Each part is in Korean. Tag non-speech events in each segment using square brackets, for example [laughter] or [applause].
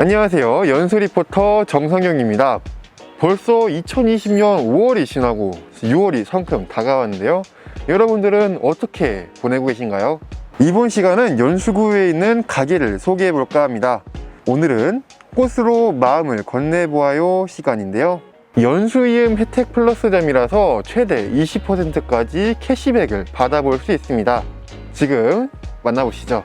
안녕하세요. 연수 리포터 정성경입니다. 벌써 2020년 5월이 지나고 6월이 성큼 다가왔는데요. 여러분들은 어떻게 보내고 계신가요? 이번 시간은 연수구에 있는 가게를 소개해 볼까 합니다. 오늘은 꽃으로 마음을 건네보아요 시간인데요. 연수이음 혜택 플러스점이라서 최대 20%까지 캐시백을 받아볼 수 있습니다. 지금 만나보시죠.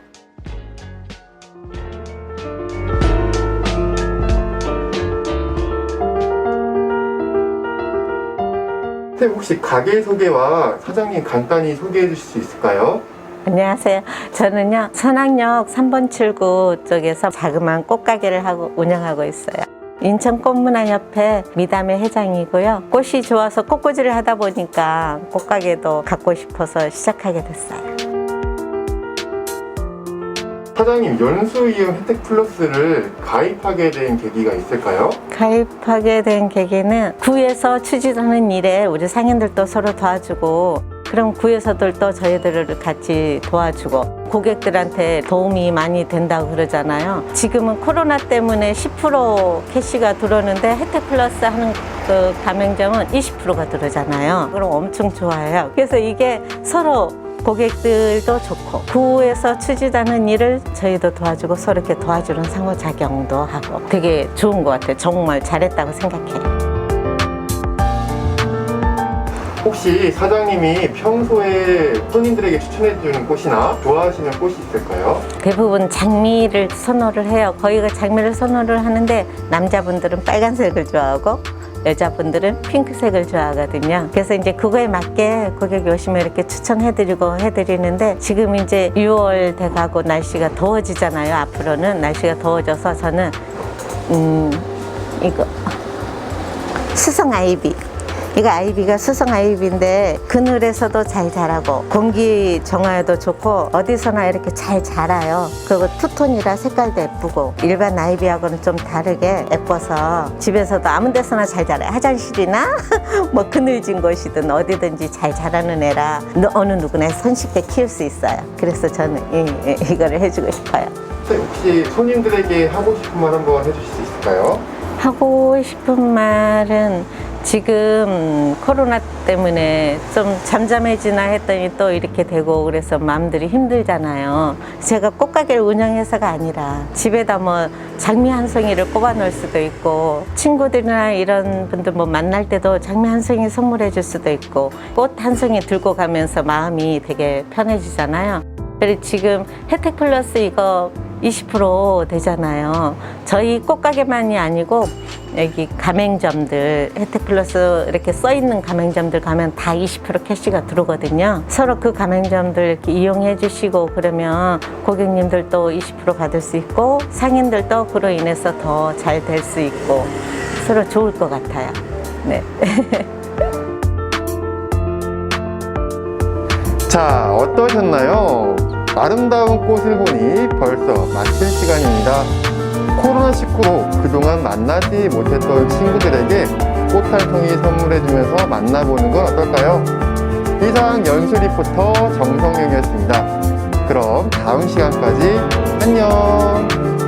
선생님 혹시 가게 소개와 사장님 간단히 소개해 주실 수 있을까요? 안녕하세요. 저는요, 선악역 3번 출구 쪽에서 자그마한 꽃가게를 하고 운영하고 있어요. 인천 꽃문화협회 미담의 회장이고요. 꽃이 좋아서 꽃꽂이를 하다 보니까 꽃가게도 갖고 싶어서 시작하게 됐어요. 사장님 연수이용 혜택 플러스를 가입하게 된 계기가 있을까요? 가입하게 된 계기는 구에서 추진하는 일에 우리 상인들도 서로 도와주고 그럼 구에서들도 저희들을 같이 도와주고 고객들한테 도움이 많이 된다고 그러잖아요. 지금은 코로나 때문에 10% 캐시가 들어오는데 혜택 플러스 하는 그 가맹점은 20%가 들어오잖아요. 그럼 엄청 좋아해요. 그래서 이게 서로 고객들도 좋고 구에서 추진하는 일을 저희도 도와주고 서로 이렇게 도와주는 상호작용도 하고 되게 좋은 것 같아요. 정말 잘했다고 생각해요. 혹시 사장님이 평소에 손님들에게 추천해 주는 꽃이나 좋아하시는 꽃이 있을까요? 대부분 장미를 선호를 해요. 거의가 장미를 선호를 하는데 남자분들은 빨간색을 좋아하고 여자분들은 핑크색을 좋아하거든요. 그래서 이제 그거에 맞게 고객이 오시면 이렇게 추천해드리고 해드리는데 지금 이제 6월 돼가고 날씨가 더워지잖아요. 앞으로는 날씨가 더워져서 저는 음 이거 수성 아이비. 이거 아이비가 수성 아이비인데 그늘에서도 잘 자라고 공기 정화에도 좋고 어디서나 이렇게 잘 자라요. 그리고 투톤이라 색깔도 예쁘고 일반 아이비하고는 좀 다르게 예뻐서 집에서도 아무 데서나 잘 자라요. 화장실이나 [laughs] 뭐 그늘진 곳이든 어디든지 잘 자라는 애라 너- 어느 누구나 손쉽게 키울 수 있어요. 그래서 저는 이, 이- 이거를 해주고 싶어요. 선생님 혹시 손님들에게 하고 싶은 말 한번 해주실 수 있을까요? 하고 싶은 말은 지금 코로나 때문에 좀 잠잠해지나 했더니 또 이렇게 되고 그래서 마음들이 힘들잖아요. 제가 꽃가게를 운영해서가 아니라 집에다 뭐 장미 한 송이를 꼽아 놓을 수도 있고 친구들이나 이런 분들 뭐 만날 때도 장미 한 송이 선물해 줄 수도 있고 꽃 한 송이 들고 가면서 마음이 되게 편해지잖아요. 그리고 지금 혜택 플러스 이거 20% 되잖아요. 저희 꽃가게만이 아니고 여기 가맹점들 혜택 플러스 이렇게 써 있는 가맹점들 가면 다 20% 캐시가 들어오거든요. 서로 그 가맹점들 이렇게 이용해 주시고 그러면 고객님들도 20% 받을 수 있고 상인들도 그로 인해서 더 잘 될 수 있고 서로 좋을 것 같아요. 네. [laughs] 자 어떠셨나요? 아름다운 꽃을 보니 벌써 마칠 시간입니다. 코로나19로 그동안 만나지 못했던 친구들에게 꽃한 송이 선물해주면서 만나보는 건 어떨까요? 이상 연수 리포터 정성용이었습니다. 그럼 다음 시간까지 안녕!